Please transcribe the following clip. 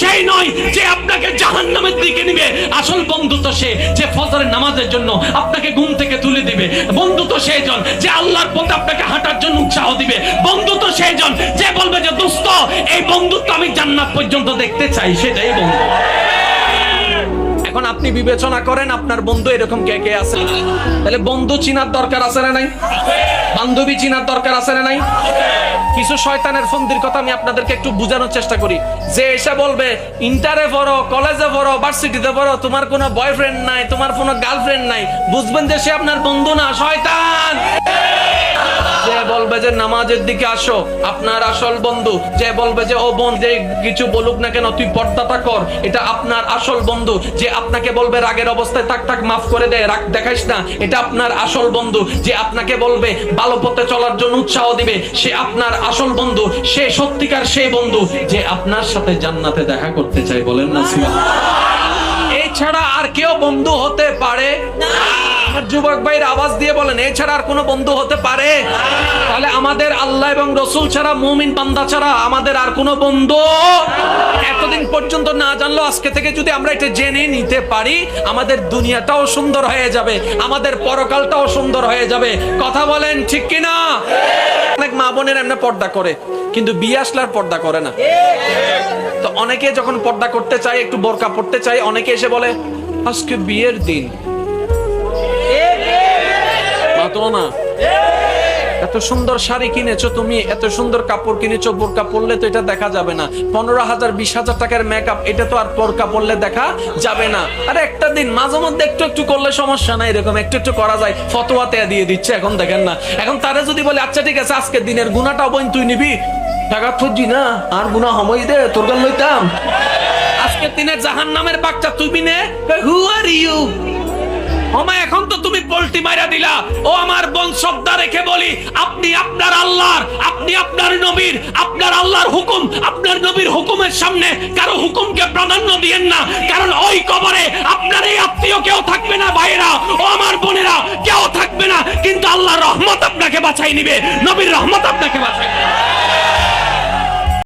সেই নয় যে আপনাকে জাহান্নামের দিকে নিবে। আসল বন্ধু তো সে যে ফজরের নামাজের জন্য আপনাকে ঘুম থেকে তুলে দিবে। বন্ধু তো সেই জন যে আল্লাহর পথে আপনাকে হাঁটার জন্য উৎসাহ দিবে। বন্ধু তো সেই জন যে বলবে যে, দোস্ত, এই বন্ধুত্ব আমি জান্নাত পর্যন্ত দেখতে চাই। সেটাই বন্ধু। এখন আপনি বিবেচনা করেন আপনার বন্ধু এরকম কে কে আছে। তাহলে বন্ধু চিনার দরকার আছে না নাই? বান্ধবী চিনার দরকার আছে না নাই? কিছু শয়তানের ফন্দির কথা আমি আপনাদেরকে একটু বোঝানোর চেষ্টা করি। যে এসে বলবে ইন্টারে পড়ো কলেজে পড়ো ভার্সিটিতে পড়ো তোমার কোনো বয়ফ্রেন্ড নাই, তোমার কোনো গার্লফ্রেন্ড নাই। বুঝবেন যে সে আপনার বন্ধু না, শয়তান। বলবে যে নামাজের দিকে আসো, আপনার আসল বন্ধু। যে বলবে যে, ও বোন, যে কিছু বলুক না কেন, তুই পর্দাটা কর। এটা আপনার আসল বন্ধু। যে আপনাকে বলবে রাগের অবস্থায়, থাক থাক, মাফ করে দে, রাগ দেখাইস না। এটা আপনার আসল বন্ধু। যে আপনাকে বলবে, ভালো পথে চলার জন্য উৎসাহ দিবে, সে আপনার আসল বন্ধু। সে সত্যিকার সে বন্ধু যে আপনার সাথে জান্নাতে দেখা করতে চায় বলেন না এছাড়া আর কেউ বন্ধু হতে পারে? যুবক ভাইয়ের আওয়াজ দিয়ে বলেন, এছাড়া আর কোনো বন্ধু হতে পারে? তাহলে আমাদের আল্লাহ এবং রসুল ছাড়া, মুমিন বান্দা ছাড়া আমাদের আর কোনো বন্ধু এতদিন পর্যন্ত না জানলো আজকে থেকে যদি আমরা এটা জেনে নিতে পারি, আমাদের দুনিয়াটাও সুন্দর হয়ে যাবে, আমাদের পরকালটাও সুন্দর হয়ে যাবে। কথা বলেন ঠিক কিনা? অনেক মা বোনের এমনি পর্দা করে, কিন্তু বিয়ে আসলে আর পর্দা করে না। তো অনেকে যখন পর্দা করতে চায়, একটু বোরকা পড়তে চায়, অনেকে এসে বলে, আজকে বিয়ের দিন। না? এত সুন্দর শাড়ি কিনেছো তুমি, এত সুন্দর কাপড় কিনেছো, বোরকা পরলে তো এটা দেখা যাবে না। পনেরো হাজার, বিশ হাজার টাকার মেকআপ এটা তো আর বোরকা পরলে দেখা যাবে না। আরে একটা দিন, মাঝে মধ্যে একটু একটু করলে সমস্যা নাই এরকম, একটু একটু করা যায়। ফতোয়াতে দিয়ে দিচ্ছে, এখন দেখেন না। এখন তারা যদি বলে আচ্ছা ঠিক আছে, আজকের দিনের গুণাটা বোন তুই নিবি? টাকা খুঁজি না, আর গুণা সময় দে, তোর গান লইতাম। আজকের দিনের জাহান নামের বাচ্চা তুমি নে। হু আর ইউ ওমা, এখন তো তুমি পল্টি মাইরা দিলা। ও আমার বোন শ্রদ্ধা রেখে বলি, আপনি আপনার আল্লাহর, আপনি আপনার নবীর, আপনার আল্লাহর হুকুম, আপনার নবীর হুকুমের সামনে কারও হুকুমকে প্রাধান্য দিয়েন না। কারণ ওই কবরে আপনার এই আত্মীয় কেউ থাকবে না, ভাইয়েরা। ও আমার বোনেরা, কেউ থাকবে না। কিন্তু আল্লাহর রহমত আপনাকে বাঁচাই নিবে। নবীর রহমত আপনাকে বাঁচাই নিবে।